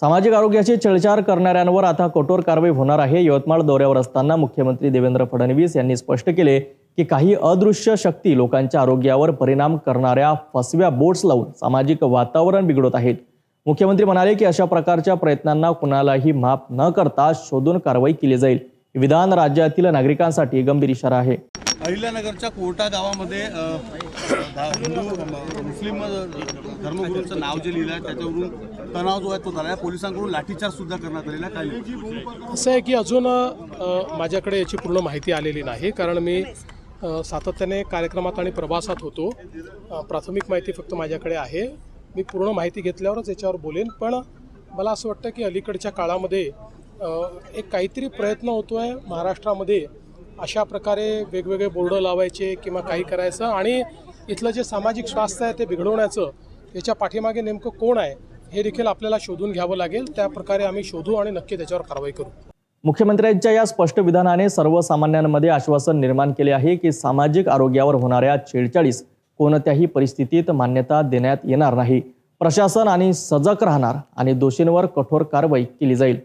सामाजिक आरोग्याची छेडछाड करणाऱ्यांवर आता कठोर कारवाई होणार आहे. यवतमाळ दौऱ्यावर असताना मुख्यमंत्री देवेंद्र फडणवीस यांनी स्पष्ट केले की काही अदृश्य शक्ती लोकांच्या आरोग्यावर परिणाम करणाऱ्या फसव्या बोट्स लावून सामाजिक वातावरण बिघडत आहेत. मुख्यमंत्री म्हणाले की अशा प्रकारच्या प्रयत्नांना कुणालाही माफ न करता शोधून कारवाई केली जाईल. विधान राज्यातील नागरिकांसाठी गंभीर इशारा आहे. अहिल्यानगरच्या कोर्टा गावामध्ये हिंदू मुस्लिम धर्मगुरूंचं नाव जे लिहिलं आहे त्याच्यावरून तणाव जो आहे तो झाला. आहे पोलिसांकडून लाठीचार्ज सुद्धा करण्यात आलेला काय असं आहे की अजून माझ्याकडे याची पूर्ण माहिती आलेली नाही कारण मी सातत्याने कार्यक्रमात आणि प्रवासात होतो. प्राथमिक माहिती फक्त माझ्याकडे आहे. मी पूर्ण माहिती घेतल्यावरच याच्यावर बोलेन पण मला असं वाटतं की अलीकडच्या काळामध्ये एक काहीतरी प्रयत्न होतो आहे महाराष्ट्रामध्ये अशा प्रकारे वेगवेगळे बोर्ड लावायचे किंवा काही करायचं आणि इथलं जे सामाजिक स्वास्थ्य आहे ते बिघडवण्याचं याच्या पाठीमागे नेमकं कोण आहे हे देखील आपल्याला शोधून घ्यावं लागेल. त्या प्रकारे आम्ही शोधू आणि नक्की त्याच्यावर कारवाई करू. मुख्यमंत्र्यांच्या या स्पष्ट विधानाने सर्वसामान्यांमध्ये आश्वासन निर्माण केले आहे की सामाजिक आरोग्यावर होणाऱ्या छेडछाडीस कोणत्याही परिस्थितीत मान्यता देण्यात येणार नाही. प्रशासन आणि सजग राहणार आणि दोषींवर कठोर कारवाई केली जाईल.